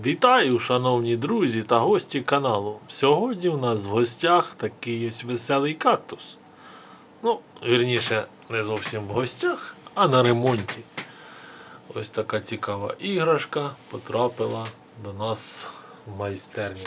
Вітаю, шановні друзі та гості каналу. Сьогодні в нас в гостях такий ось веселий кактус. Ну, вірніше, не зовсім в гостях, а на ремонті. Ось така цікава іграшка потрапила до нас в майстерню.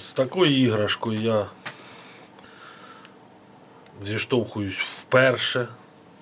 З такою іграшкою я зіштовхуюсь вперше.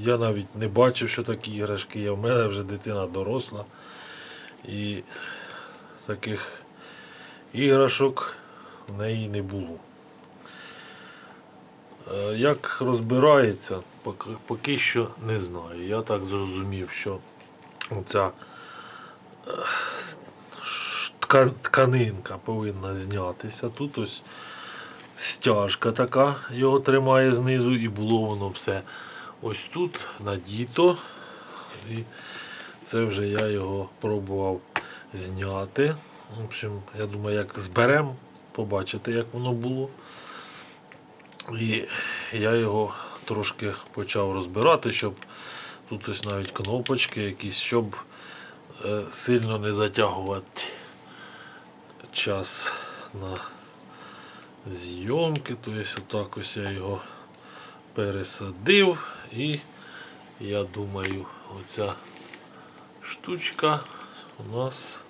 Я навіть не бачив, що такі іграшки є. В мене вже дитина доросла. І таких іграшок в неї не було. Е, Як розбирається, поки, що не знаю. Я так зрозумів, що оця е, тканинка повинна знятися. Тут ось стяжка така його тримає знизу, і було воно все ось тут надіто. І це вже я його пробував зняти. В общем, я думаю, як зберемо, побачите, як воно було. І я його трошки почав розбирати, щоб тут ось навіть кнопочки якісь, щоб е, сильно не затягувати час на зйомки. Тобто отак ось я його пересадив і я думаю, оця штучка у нас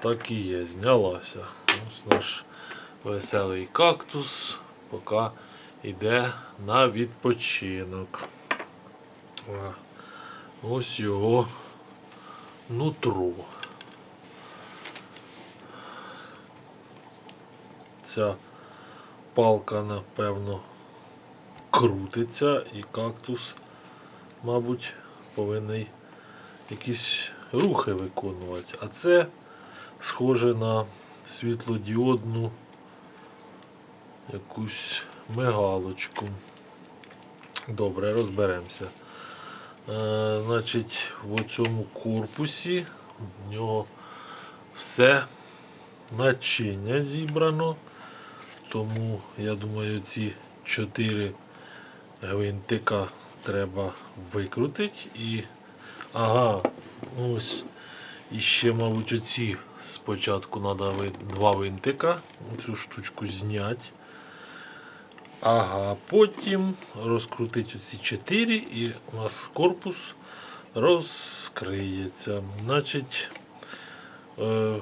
так і є, знялася. Ось наш веселий кактус поки йде на відпочинок. Ось його нутро. Ця палка, напевно, крутиться і кактус, мабуть, повинен якісь рухи виконувати. А це схоже на світлодіодну якусь мигалочку. Добре, розберемося. Е, значить, в цьому корпусі в нього все начиння зібрано. Тому я думаю, ці чотири гвинтика треба викрутити і Ага, ось. І ще, мабуть, оці спочатку треба два винтика, цю штучку зняти. Ага, потім розкрутити оці чотири і у нас корпус розкриється. Значить, е,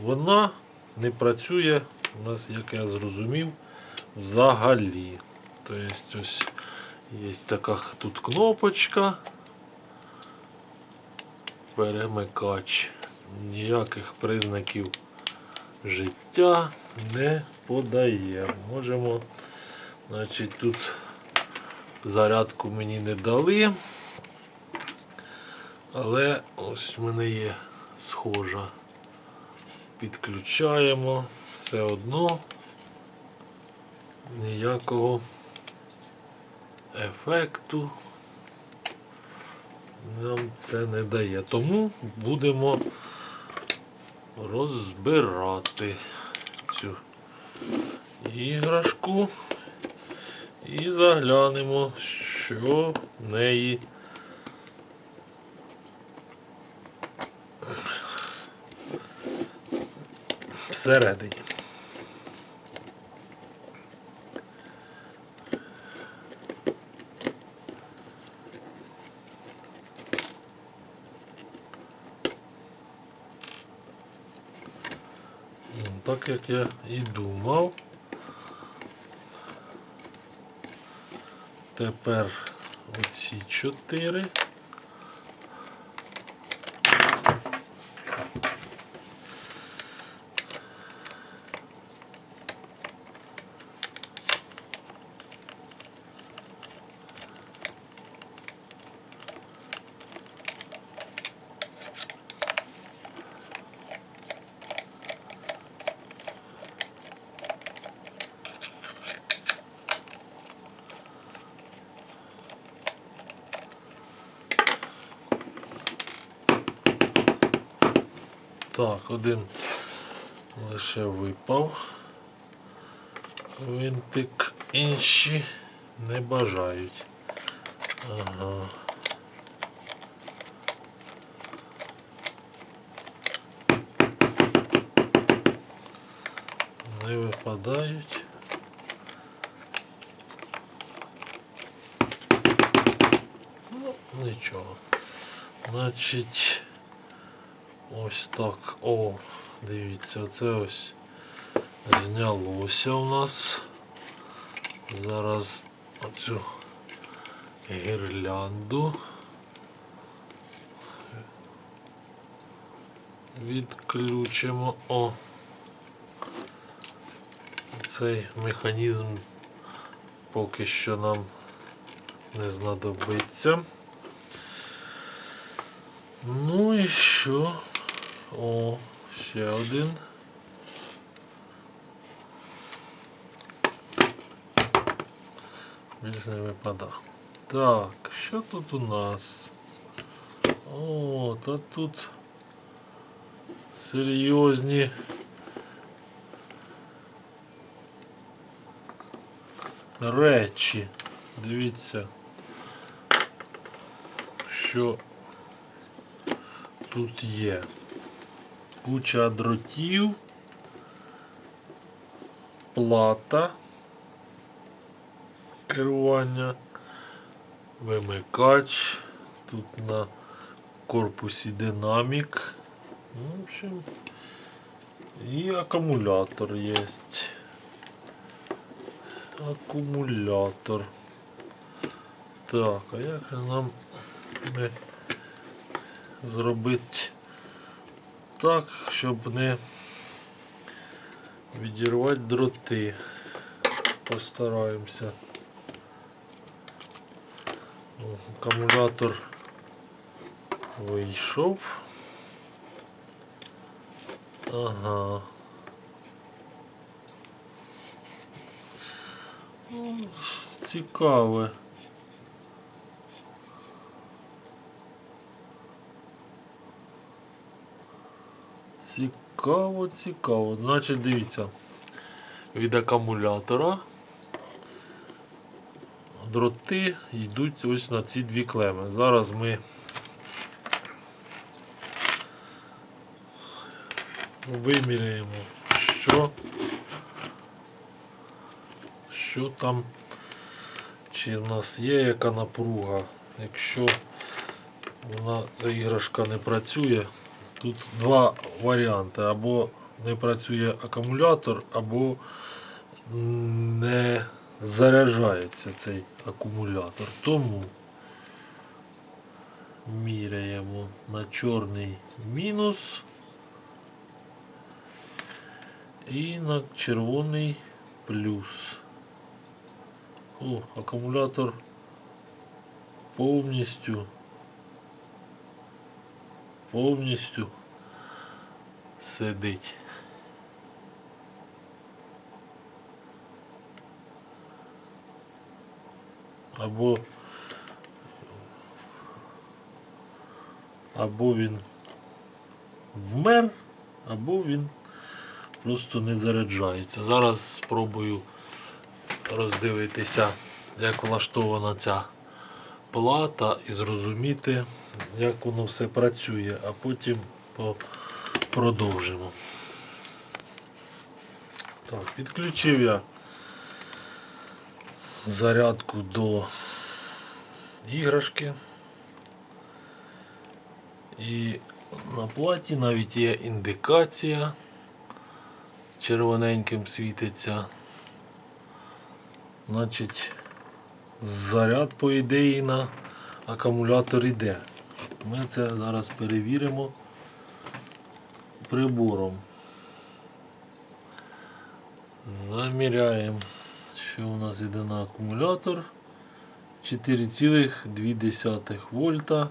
вона не працює, у нас, як я зрозумів, взагалі. Тобто ось є така тут кнопочка перемикач. Ніяких признаків життя не подає. Можемо, значить, тут зарядку мені не дали. Але ось в мене є схожа. Підключаємо все одно ніякого ефекту нам це не дає. Тому будемо розбирати цю іграшку і заглянемо, що в неї. Всередині. Ну, Так як я і думав. Тепер оці чотири. Так, один лише випав. Винтик інші не бажають. Ага. Не випадають. Ну, нічого. Значить ось так. О, дивіться, це ось знялося у нас. Зараз оцю гірлянду відключимо. О. Цей механізм поки що нам не знадобиться. Ну і що? О, ще один. Більш не випада. Так, що тут у нас? О, та тут серйозні. Речі. Дивіться, що тут є. Куча дротів, плата керування, вимикач, тут на корпусі динамік. Ну, в общем, і акумулятор є. Акумулятор. Так, а як нам зробити так, щоб не відірвати дроти? Постараємося. Акумулятор вийшов. Ага. Цікаве. Цікаво, цікаво. Значить, дивіться, від акумулятора дроти йдуть ось на ці дві клеми. Зараз ми виміряємо, що, що там, чи в нас є яка напруга. Якщо вона, ця іграшка не працює, тут два варіанти. Або не працює акумулятор, або не заряджається цей акумулятор. Тому міряємо на чорний мінус і на червоний плюс. О, акумулятор повністю повністю сидить. Або або він вмер, або він просто не заряджається. Зараз спробую роздивитися, як влаштована ця плата і зрозуміти, як воно все працює, а потім продовжимо. Так, підключив я зарядку до іграшки. І на платі навіть є індикація. Червоненьким світиться. Значить, заряд, по ідеї, на акумулятор йде. Ми це зараз перевіримо прибором. Заміряємо, що у нас йде на акумулятор. 4,2 вольта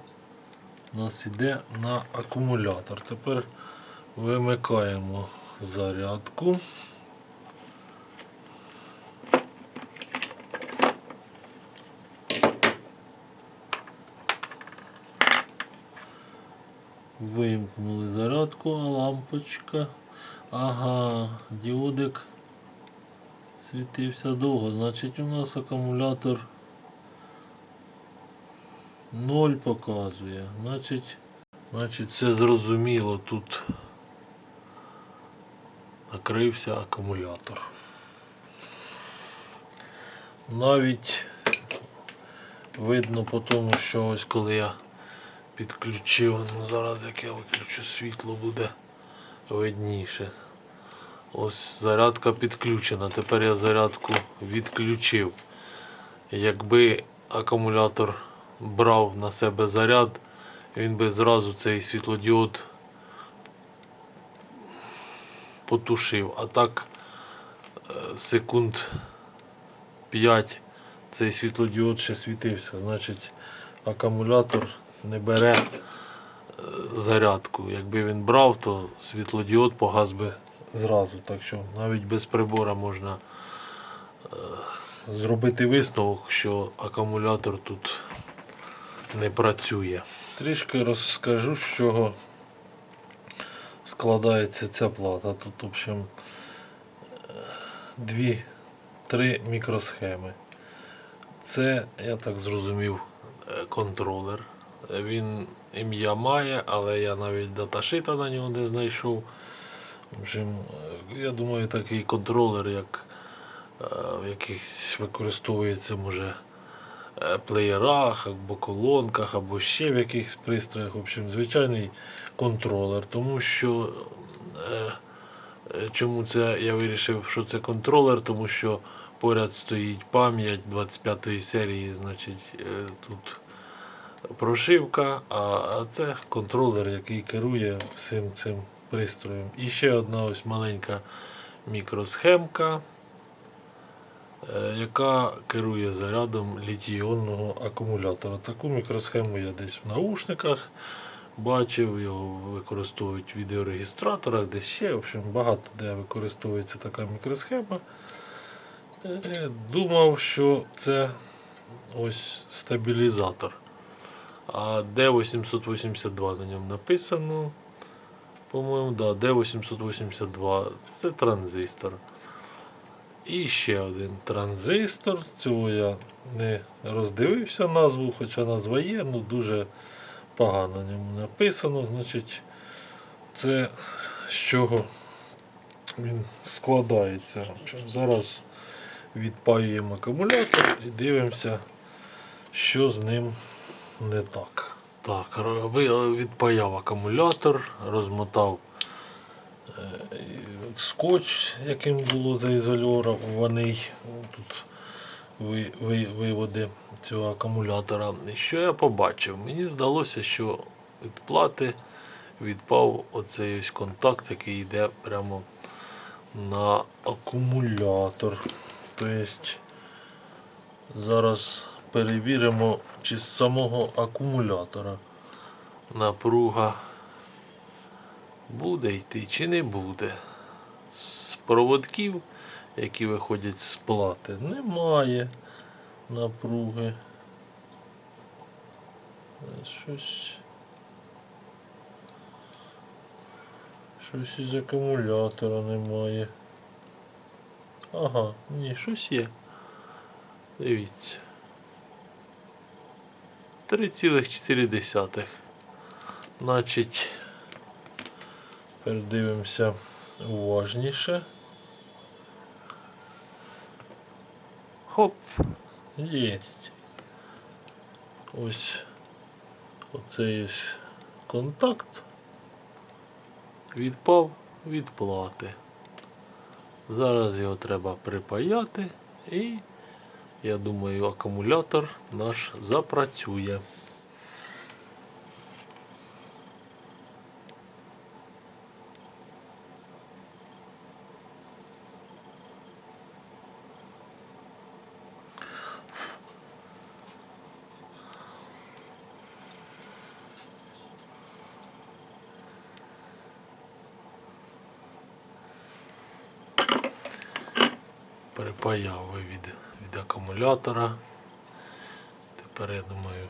у нас йде на акумулятор. Тепер вимикаємо зарядку. Вимкнули зарядку, а лампочка. Ага, діодик світився довго. Значить у нас акумулятор 0 показує. Значить, значить все зрозуміло тут. накрився акумулятор. Навіть видно по тому, що ось коли я підключив, ну зараз як я виключу світло буде видніше. Ось зарядка підключена. Тепер я зарядку відключив. Якби акумулятор брав на себе заряд, він би зразу цей світлодіод потушив. А так е, секунд 5 цей світлодіод ще світився. Значить, акумулятор не бере е, зарядку. Якби він брав, то світлодіод погас би зразу. Так що навіть без прибора можна е, зробити висновок, що акумулятор тут не працює. Трішки розкажу, з чого складається ця плата. Тут, в общем, е, дві, три мікросхеми. Це, я так зрозумів, контролер. Він ім'я має, але я навіть даташита на нього не знайшов. В общем, е, я думаю, такий контролер, як е, в якихось використовується, може, е, плеєрах, або колонках, або ще в якихось пристроях. В общем, звичайний контролер. Тому що чому це я вирішив, що це контролер, тому що поряд стоїть пам'ять 25 серії, значить, тут прошивка, а, це контролер, який керує всім цим пристроєм. І ще одна ось маленька мікросхемка, е, яка керує зарядом літій-іонного акумулятора. Таку мікросхему я десь в наушниках бачив, його використовують в відеорегістраторах, десь ще. В общем, багато де використовується така мікросхема. Е, Думав, що це ось стабілізатор. А D882 на ньому написано. По-моєму, да, D882 це транзистор. І ще один транзистор. Цього я не роздивився назву, хоча назва є, ну дуже погано на ньому написано. Значить, це з чого він складається. Зараз відпаюємо акумулятор і дивимося, що з ним не так. Так, відпаяв акумулятор, розмотав е, скотч, яким було заізольований. Тут ви, ви, виводи цього акумулятора. І що я побачив? Мені здалося, що від плати відпав оцей ось контакт, який йде прямо на акумулятор. Тобто зараз перевіримо, чи з самого акумулятора напруга буде йти чи не буде. З проводків, які виходять з плати, немає напруги. Щось. Щось із акумулятора немає. Ага, ні, щось є. Дивіться. 3,4. Значить, передивимося уважніше. Хоп, єсть. Ось оцей ось контакт відпав від плати. Зараз його треба припаяти і я думаю, акумулятор наш запрацює. Припаяв від, від акумулятора. Тепер я думаю,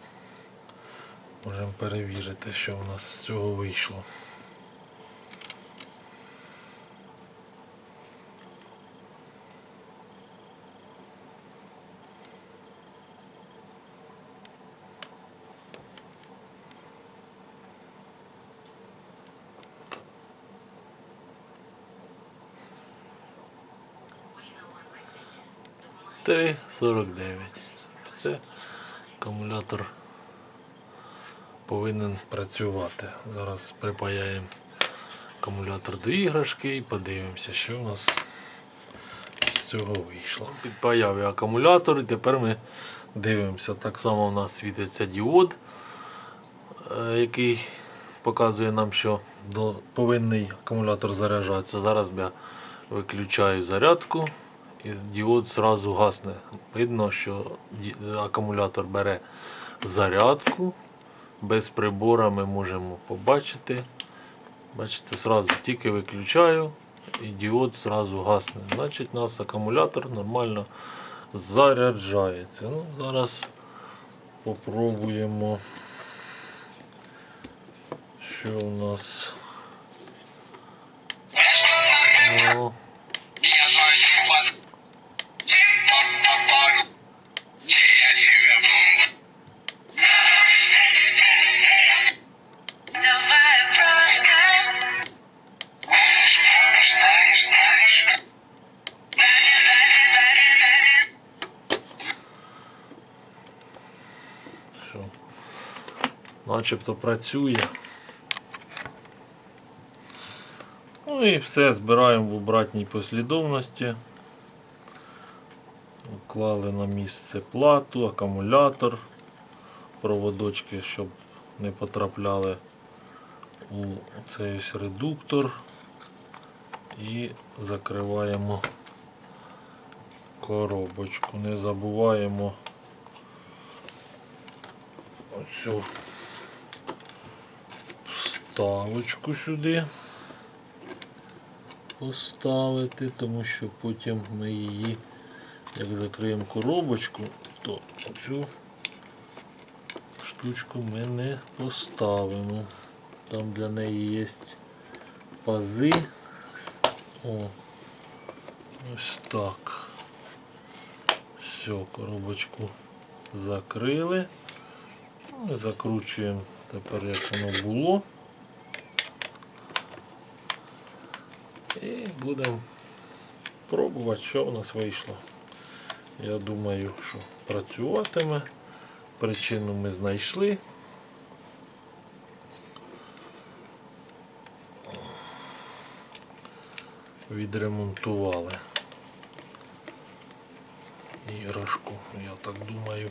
можемо перевірити, що у нас з цього вийшло. 3,49. Все. Акумулятор повинен працювати. Зараз припаяємо акумулятор до іграшки і подивимося, що в нас з цього вийшло. Підпаяв я акумулятор і тепер ми дивимося. Так само у нас світиться діод, е, який показує нам, що повинний акумулятор заряджатися. Зараз я виключаю зарядку і діод зразу гасне. Видно, що акумулятор бере зарядку. Без прибора ми можемо побачити. Бачите, зразу тільки виключаю і діод зразу гасне. Значить, у нас акумулятор нормально заряджається. Ну, зараз попробуємо, що у нас. О, що начебто працює. Ну і все збираємо в обратній послідовності. Вклали на місце плату, акумулятор, проводочки, щоб не потрапляли у цей ось редуктор. І закриваємо коробочку. Не забуваємо оцю вставочку сюди поставити, тому що потім ми її, як закриємо коробочку, то цю штучку ми не поставимо. Там для неї є пази. О, ось так. Все, коробочку закрили. Ну, Закручуємо тепер, як воно було. І будемо пробувати, що у нас вийшло. Я думаю, що працюватиме. Причину ми знайшли. Відремонтували іграшку, я так думаю.